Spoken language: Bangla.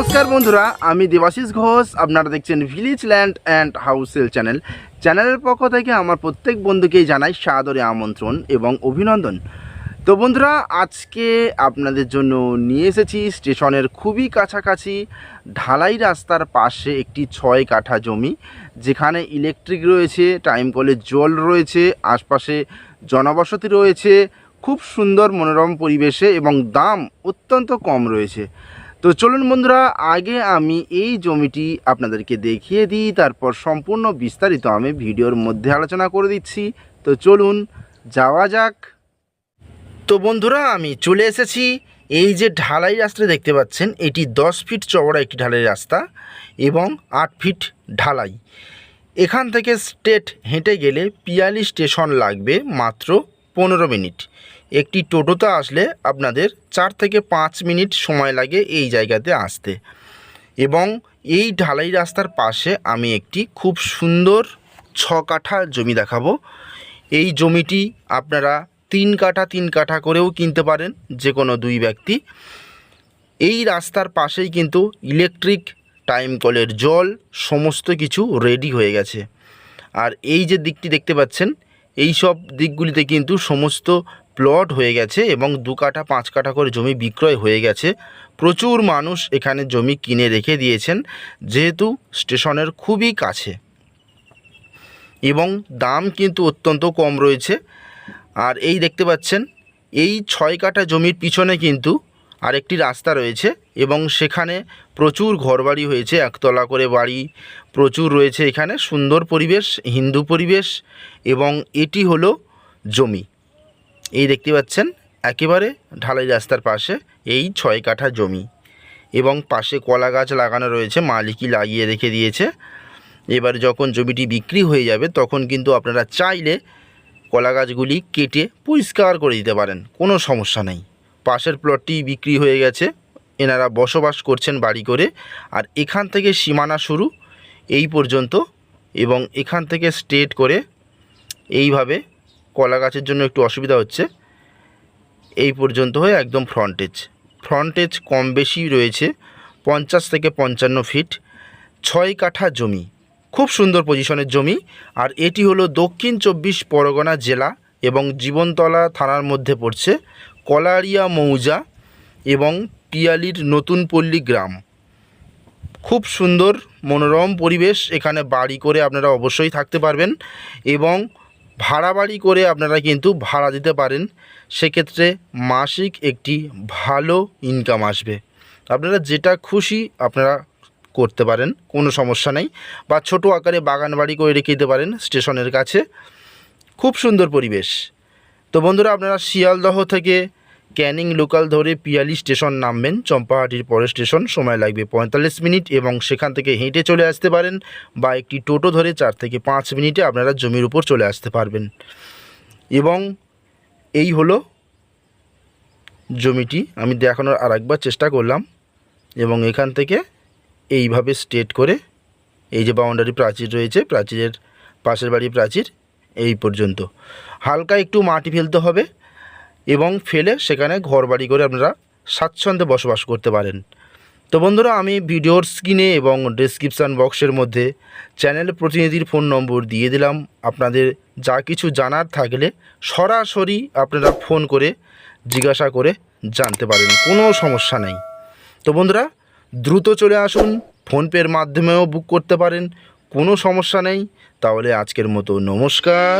নমস্কার বন্ধুরা, আমি দেবাশিস ঘোষ। আপনারা দেখছেন village land and hustle channel চ্যানেলের পক্ষ থেকে আমার প্রত্যেক বন্ধুকেই জানাই সাদরে আমন্ত্রণ এবং অভিনন্দন। তো বন্ধুরা, আজকে আপনাদের জন্য নিয়ে এসেছি স্টেশনের খুবই কাছাকাছি ঢালাই রাস্তার পাশে একটি ছয় কাঠা জমি, যেখানে ইলেকট্রিক রয়েছে টাইম কলের জল রয়েছে, আশপাশে জনবসতি রয়েছে, খুব সুন্দর মনোরম পরিবেশে এবং দাম অত্যন্ত কম রয়েছে। তো চলুন বন্ধুরা, আগে আমি এই জমিটি আপনাদেরকে দেখিয়ে দিই, তারপর সম্পূর্ণ বিস্তারিত আমি ভিডিওর মধ্যে আলোচনা করে দিচ্ছি। তো চলুন, যাওয়া যাক। তো বন্ধুরা, আমি চলে এসেছি। এই যে ঢালাই রাস্তা দেখতে পাচ্ছেন, এটি দশ ফিট চওড়া একটি ঢালাই রাস্তা এবং আট ফিট ঢালাই। এখান থেকে স্টেট হেঁটে গেলে পিয়ালি স্টেশন লাগবে মাত্র পনেরো মিনিট। একটি টোটোতে আসলে আপনাদের চার থেকে পাঁচ মিনিট সময় লাগে এই জায়গাতে আসতে। এবং এই ঢালাই রাস্তার পাশে আমি একটি খুব সুন্দর ছ কাঠা জমি দেখাবো। এই জমিটি আপনারা তিন কাঠা তিন কাঠা করেও কিনতে পারেন যে কোনো দুই ব্যক্তি। এই রাস্তার পাশেই কিন্তু ইলেকট্রিক টাইম কলের জল সমস্ত কিছু রেডি হয়ে গেছে। আর এই যে দিকটি দেখতে পাচ্ছেন, এই সব দিকগুলিতে কিন্তু সমস্ত প্লট হয়ে গেছে এবং দু কাঠা, পাঁচ কাঠা করে জমি বিক্রয় হয়ে গেছে। প্রচুর মানুষ এখানে জমি কিনে রেখে দিয়েছেন, যেহেতু স্টেশনের খুবই কাছে। এবং দাম কিন্তু অত্যন্ত কম রয়েছে। আর এই দেখতে পাচ্ছেন, এই ছয় কাঠা জমির পিছনে কিন্তু আরেকটি রাস্তা রয়েছে এবং সেখানে প্রচুর ঘরবাড়ি হয়েছে, একতলা করে বাড়ি প্রচুর রয়েছে এখানে। সুন্দর পরিবেশ, হিন্দু পরিবেশ এবং এটি হলো জমি। এই দেখতে পাচ্ছেন, একেবারে ঢালাই রাস্তার পাশে এই ছয় কাঠা জমি। এবং পাশে কলা গাছ লাগানো রয়েছে, মালিকই লাগিয়ে রেখে দিয়েছে। এবার যখন জমিটি বিক্রি হয়ে যাবে, তখন কিন্তু আপনারা চাইলে কলা গাছগুলি কেটে পরিষ্কার করে দিতে পারেন, কোনো সমস্যা নেই। পাশের প্লটটি বিক্রি হয়ে গেছে, এনারা বসবাস করছেন বাড়ি করে। আর এখান থেকে সীমানা শুরু, এই পর্যন্ত। এবং এখান থেকে স্ট্রেট করে এইভাবে কলা গাছের জন্য একটু অসুবিধা হচ্ছে। এই পর্যন্ত হয়ে একদম ফ্রন্টেজ ফ্রন্টেজ কম বেশি রয়েছে, পঞ্চাশ থেকে পঞ্চান্ন ফিট ছয় কাঠা জমি। খুব সুন্দর পজিশনের জমি। আর এটি হলো দক্ষিণ চব্বিশ পরগনা জেলা এবং জীবনতলা থানার মধ্যে পড়ছে কলারিয়া মৌজা এবং পিয়ালির নতুন পল্লী গ্রাম। খুব সুন্দর, মনোরম পরিবেশ। এখানে বাড়ি করে আপনারা অবশ্যই থাকতে পারবেন এবং ভাড়া বাড়ি করে আপনারা কিন্তু ভাড়া দিতে পারেন। সেক্ষেত্রে মাসিক একটি ভালো ইনকাম আসবে। আপনারা যেটা খুশি আপনারা করতে পারেন, কোনো সমস্যা নেই। বা ছোট আকারে বাগান বাড়ি করে রেখে দিতে পারেন স্টেশনের কাছে। খুব সুন্দর পরিবেশ। তো বন্ধুরা, আপনারা শিয়ালদহ থেকে ক্যানিং লোকাল ধরে পিয়ালি স্টেশন নামবেন। চম্পাহাটির পরের স্টেশন, সময় লাগবে পঁয়তাল্লিশ মিনিট এবং সেখান থেকে হেঁটে চলে আসতে পারেন বা একটি টোটো ধরে চার থেকে পাঁচ মিনিটে আপনারা জমির উপর চলে আসতে পারবেন। এবং এই হলো জমিটি। আমি দেখানোর আর একবার চেষ্টা করলাম এবং এখান থেকে এইভাবে স্ট্রেট করে এই যে বাউন্ডারি প্রাচীর রয়েছে, প্রাচীরের পাশের বাড়ি প্রাচীর এই পর্যন্ত। হালকা একটু মাটি ফেলতে হবে। এবং ফেলে সেখানে ঘর বাড়ি করে আপনারা স্বাচ্ছন্দ্যে বসবাস করতে পারেন। তো বন্ধুরা, আমি ভিডিওর স্ক্রিনে এবং ডেসক্রিপশান বক্সের মধ্যে চ্যানেল প্রতিনিধির ফোন নম্বর দিয়ে দিলাম। আপনাদের যা কিছু জানার থাকলে সরাসরি আপনারা ফোন করে জিজ্ঞাসা করে জানতে পারেন, কোনো সমস্যা নেই। তো বন্ধুরা, দ্রুত চলে আসুন, ফোনপের মাধ্যমেও বুক করতে পারেন, কোনো সমস্যা নেই। তাহলে আজকের মতো নমস্কার।